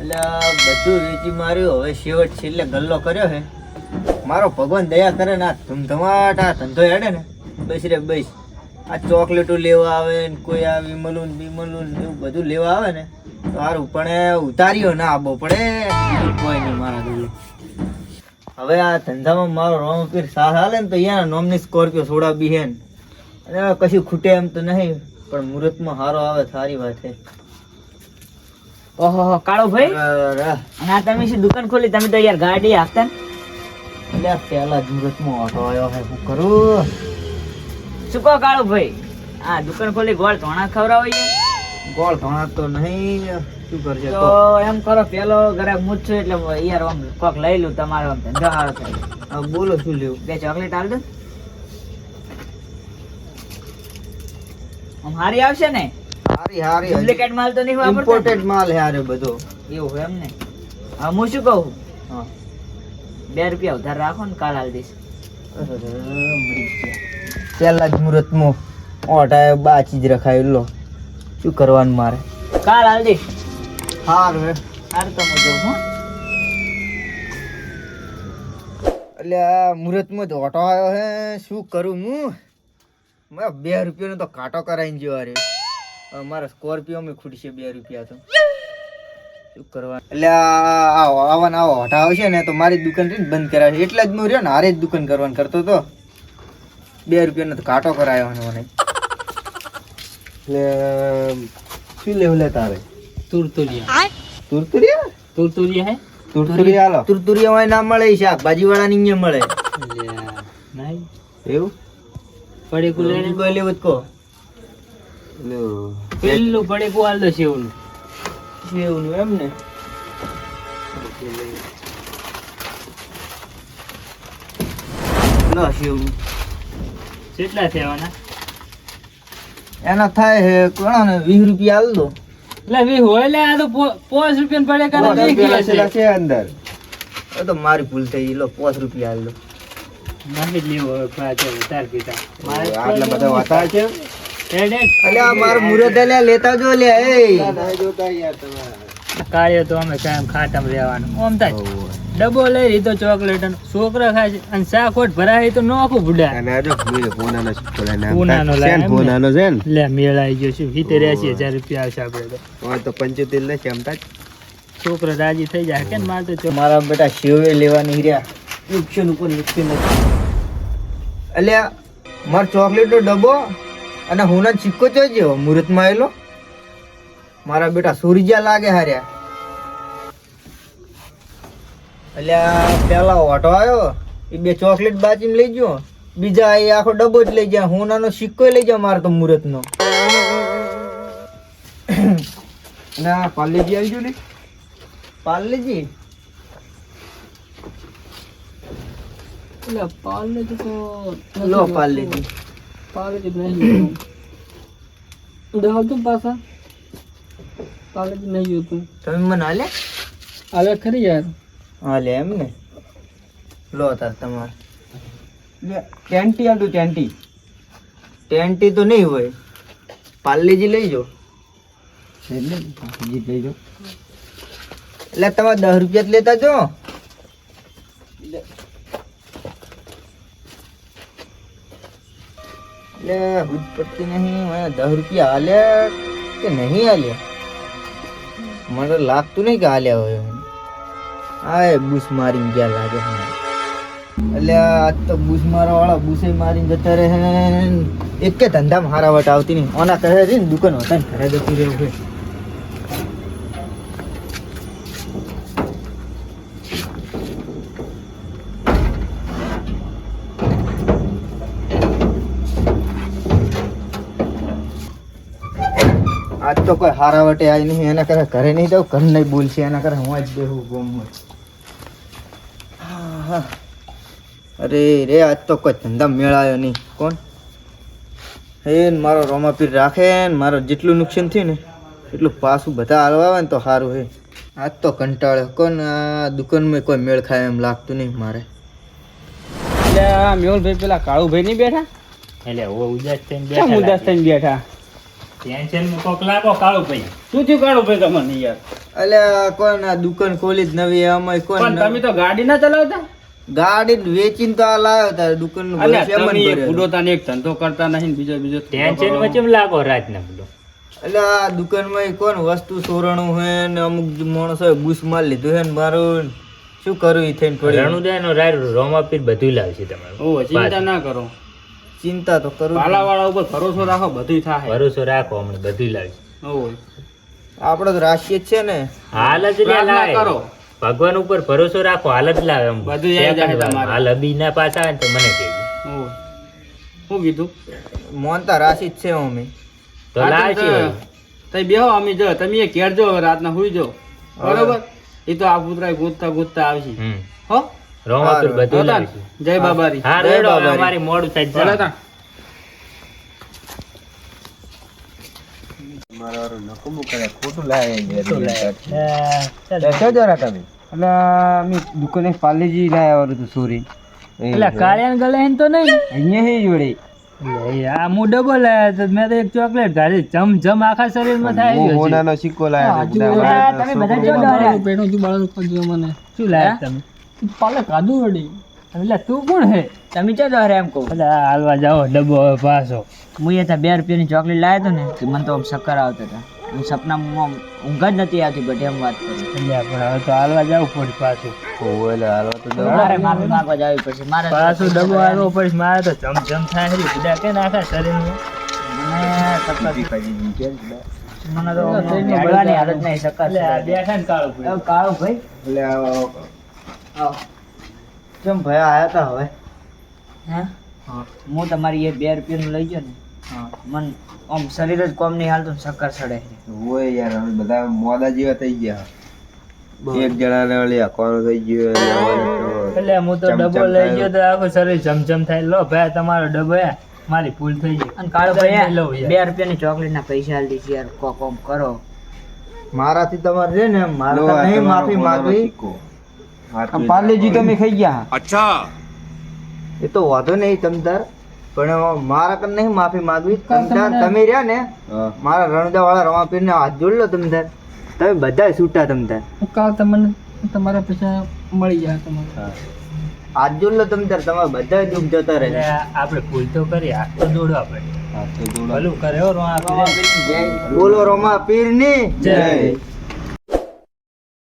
એટલે બધું વેચી માર્યું. હવે શેવટ છેલ્લે ગલ્લો કર્યો છે. મારો ભગવાન દયા કરે ને આ ધમધમાટ, આ ધંધો હેડે ને, બસ રે, બસ. આ ચોકલેટો લેવા આવે ને, કોઈ આ વિમલું ને એવું બધું લેવા આવે ને સારું પણ ઉતાર્યો ના આબો પડે કોઈ નહીં મારા જોડે હવે આ ધંધામાં મારો રોમપીર સાથ હાલે ને તો અહીંયા નોમની સ્કોર્પિયો સોડા બી હે ને. અને કશું ખૂટે એમ તો નહીં, પણ મુહૂર્તમાં સારો આવે સારી વાત છે. ઓહો કાળો ભાઈ? અરે, તમે શું દુકાન ખોલી તમે તો યાર ગાડી આપતા ને. પહેલા જ ઓટો આવ્યો હે શું કરું? શું કહો કાળો ભાઈ? આ દુકાન ખોલી ગોળ ધોણા ખવડાવીએ ગોળ ધોણા તો નહીં શું કરશે તો એમ કરો પેલો ગ્રાહક હું છું એટલે યાર આમ કોક લઈ લઉં તમારો આમ ધંધો સારો થાય. બોલો શું લેવું? બે ચોકલેટ આલ દો. આમ હારી આવશે ને? હારી હારી ડુપ્લિકેટ માલ તો નહીં વાપરતા? ઇમ્પોર્ટેડ માલ હે હારે બધો. એવું હોય એમ ને? હા હું શું કહું? હા. બે રૂપિયા ઉધાર રાખો ને કાલ હાલ દઈશ. પેલા જ ગયા. પહેલા જ મુહૂર્તમાં ઓટાએ બાચી જ રખાયું. લો શું કરવાનું મારે? કાલ હાલ દઈશ. હારું હે. હાર તો હું જોઉં હું. એટલે આ મુહૂર્તમાં જ ઓટો આવ્યો હે. શું કરું હું? મેં બે રૂપિયાનો તો કાંટો કરાવીને ગયો અરે મારા સ્કોર્પિયો માં ખૂટશે બે રૂપિયા તો. શું કરવા એટલે આવો આવા આવો ઓટા આવશે ને તો મારી દુકાન રહી ને બંધ કરાશે એટલે જ હું રહ્યો ને હારે જ દુકાન કરવાનું કરતો તો બે રૂપિયાનો તો કાંટો કરાયો ને મને. એટલે શું લેવું લે તારે? તુરતુરિયા. તુરતુરિયા? તુરતુરિયા હે? તુરતુરિયા હાલો. તુરતુરિયા હોય ના મળે શાકભાજી વાળા ની મળે. નહીં. એવું? પડે કુલે કોઈ લેવું જ કહો. પેલું પડીકું હાલ દો શેવનું. શેવનું એમ ને? લો શેવનું. કેટલા થવાના? એના થાય હે કોણ ને વીસ રૂપિયા આલ દો. એટલે વીસ હોય લે આ તો પાંચ રૂપિયા પડે પેલા છે. અંદર. એ તો મારી ભૂલ થઈ ગઈ. લો પાંચ રૂપિયા આલ દો. જ લેવો પાછો તાર પિતા આટલા બધા વાતા છે. હેડ હેડ અલે આ મારું મુરત લે લેતા જો લે એ કાર્ય તો અમે કાયમ ખાટમ રહેવાનું. આમ થાય. ડબ્બો લઈ લીધો ચોકલેટ છોકરા ખાય છે. અને શાક ભરાય તો નોખું ભૂડા. પૂનાનો લાય એમ ને. લે મેળાઈ ગયો છું. સિત્તેર એસી રૂપિયા આવશે આપણે તો. પંચોતેર લે ચમતા છોકરો રાજી થઈ જાય. કે મારે તો મારા બેટા શિવે લેવાની રહ્યા નુકસાન ઉપર નુકસાન અલ્યા માર ચોકલેટ નો ડબ્બો? અને હુના સિક્કો જોજો મુહૂર્તમાં આવેલો મારા બેટા સૂર્યા લાગે હાર્યા. એટલે આ પેલા ઓટો આવ્યો એ બે ચોકલેટ બાચીને લઈ ગયો. બીજા એ આખો ડબ્બો જ લઈ ગયા. હુનાનો સિક્કો લઈ ગયા મારે તો મુહૂર્તનો. ના પાર્લેજી આવી ગયો ને? પાર્લેજી લો પાર્લેજી તમે મને હાલે હવે ખરી યાર હાલે એમ ને લો તાર તમારે લે ટેન્ટી આલતું ટેન્ટી ટેન્ટી તો નહીં હોય પાર્લેજી લઈ જાઓ એટલે લઈ જાઓ એટલે તમારે દસ રૂપિયા જ લેતા જો એટલે હુજ પડતી નહીં મને દસ રૂપિયા હાલ્યા કે નહીં હાલ્યા મને લાગતું નહીં કે હાલ્યા હોય. આ બુશ બૂસ મારીને ગયા લાગે એટલે આજ તો બૂસ મારવા વાળા બૂસે મારીને જતા રહે એક કે ધંધામાં હારાવટ આવતી નહીં. ઓના કહે છે ને, દુકાન હતા ને ઘરે જતી રહેવું છે. આજ તો કોઈ હારા વટે આવી નહીં એના કરે ઘરે નહીં જાઉં ઘર નહીં બોલશે એના કરે હું જ બેહું ગોમમાં આહા. અરે રે આજ તો કોઈ ધંધા મેળાયો નહીં. કોણ? હે ને મારો રોમાપીર રાખે ને મારો જેટલું નુકસાન થયું ને એટલું પાછું બધા હાલવા આવે ને તો સારું હે. આજ તો કંટાળ્યો. કોણ આ દુકાનમાં કોઈ મેળ ખાય એમ લાગતું નહીં મારે? એટલે આ મેહુલભાઈ પેલા કાળુભાઈ નહીં બેઠા? એટલે ઓ ઉદાસ થઈને બેઠા ઉદાસ થઈને બેઠા? ટેન્શનમાં કોક લાગો કાળુભાઈ શું થયું કાળુભાઈ તમને યાર અલ્યા કોણ આ દુકાન ખોલી જ નવી આમાં કોણ તમે તો ગાડી ના ચલાવતા? ગાડી વેચીને તો આ લાવ્યો તારે દુકાનનું તમે એક ભર્યો. બુડોતાને એક ધંધો કરતા નહીં બીજો બીજો ટેન્શન વચ્ચે લાગો રાતના બધો. એટલે આ દુકાનમાં કોણ વસ્તુ સોરણું હે ને અમુક માણસો બુશ માલ લીધું હે ને મારું શું કરું એ થઈને થોડી રણુદય નો રાય રોમાપીર બધું લાવશે તમારે. ચિંતા ના કરો. ચિંતા તો કરું જ. પાલા વાળા ઉપર ભરોસો રાખો બધું થાય. ભરોસો રાખો હમણાં બધી લાવી આપડે તો રાશિ છે ને. હાલ જ લાવે કરો. ભગવાન ઉપર ભરોસો રાખો હાલ જ લાવે એમ. બધું. હાલ અબી ના પાછા આવે તો મને કહેજો. શું કીધું? મોનતા રાશિ જ છે અમે. તો વળી. તઈ બેહો અમે જો તમે એ કેરજો રાતના હુઈ જો. બરોબર? એ તો આ પુતરા ગોતતા ગોતતા આવશે. હો? રોમાપીર બધું હોતા જય બાબારી. હા રેડો અમારી મોડું થાય ભલે દુકાને પાલેજી લાયા હતું સોરી. એટલે કાળિયાન ગલે તો નહીં. અહીંયા હે જોડે. આ હું ડબલ લાયા તો મેં તો એક ચોકલેટ ગાડી જમ જમ આખા શરીરમાં થાય છે. હજી. સિક્કો હા, તમે બધા જો ડોર્યા. શું લાયા તમે? એટલે તું કોણ હે? તમે ચો દોરે એમ કહું. એટલે હાલવા જાઓ ડબ્બો હવે પાછો. હું એ બે રૂપિયાની ચોકલેટ લાવ્યો હતો ને કે મને તો આમ ચક્કર આવતા હતા. હું સપનામાં ઊંઘ જ નથી આવતી બટ એમ વાત કરી. એટલે પણ હવે તો હાલવા જાવ પડે પાછું. મારે માફી માંગવા જવી પડશે. મારે પાછું ડબ્બો હાલવો પડશે મારે તો જમ જમ થાય છે બધા કે નાખા શરીરમાં. મને મને તો હાલત નહીં ચક્કર એટલે આ દેખાય ને કાળું કાળો ભાઈ? આવો. કેમ ભાઈ આયા તા હવે? હા? હું. તમારી એ બે રૂપિયાનું લઈ ગયો ને. મન આમ શરીર જ કોમ નહીં હાલતું ને ચક્કર ચડે હોય યાર હવે બધા મોદા જેવા થઈ ગયા. એક જણા ને ઓલી આંખવાનું થઈ ગયો એટલે હું તો ડબ્બો લઈ ગયો તો આખું શરીર જમજમ થાય. લો ભાઈ તમારો ડબ્બો હે. મારી ભૂલ થઈ ગઈ. અને કાળો ભાઈ. બે રૂપિયાની ચોકલેટના પૈસા હાલ દીધી યાર. કો કોમ કરો. મારાથી તમારે છે ને મારે નહીં માફી માંગવી. પાર્લેજી તમે ખાઈ ગયા? અચ્છા. એ તો વાંધો નહીં તમતાર. પણ મારા કન નહીં માફી માંગવી. તમતાર તમે રહ્યા ને મારા રણદા વાળા રમાપીર ને હાથ જોડ લો તમતાર. તમે બધા છૂટા તમતાર. કાલ તમને તમારા પૈસા મળી જાય તમારે. હાથ જોડ લો તમતાર તમારે બધા દુઃખ જતા રહે આપણે ભૂલ તો કરી હાથ તો પડે કરે પીરે. બોલો રમા પીરની જય.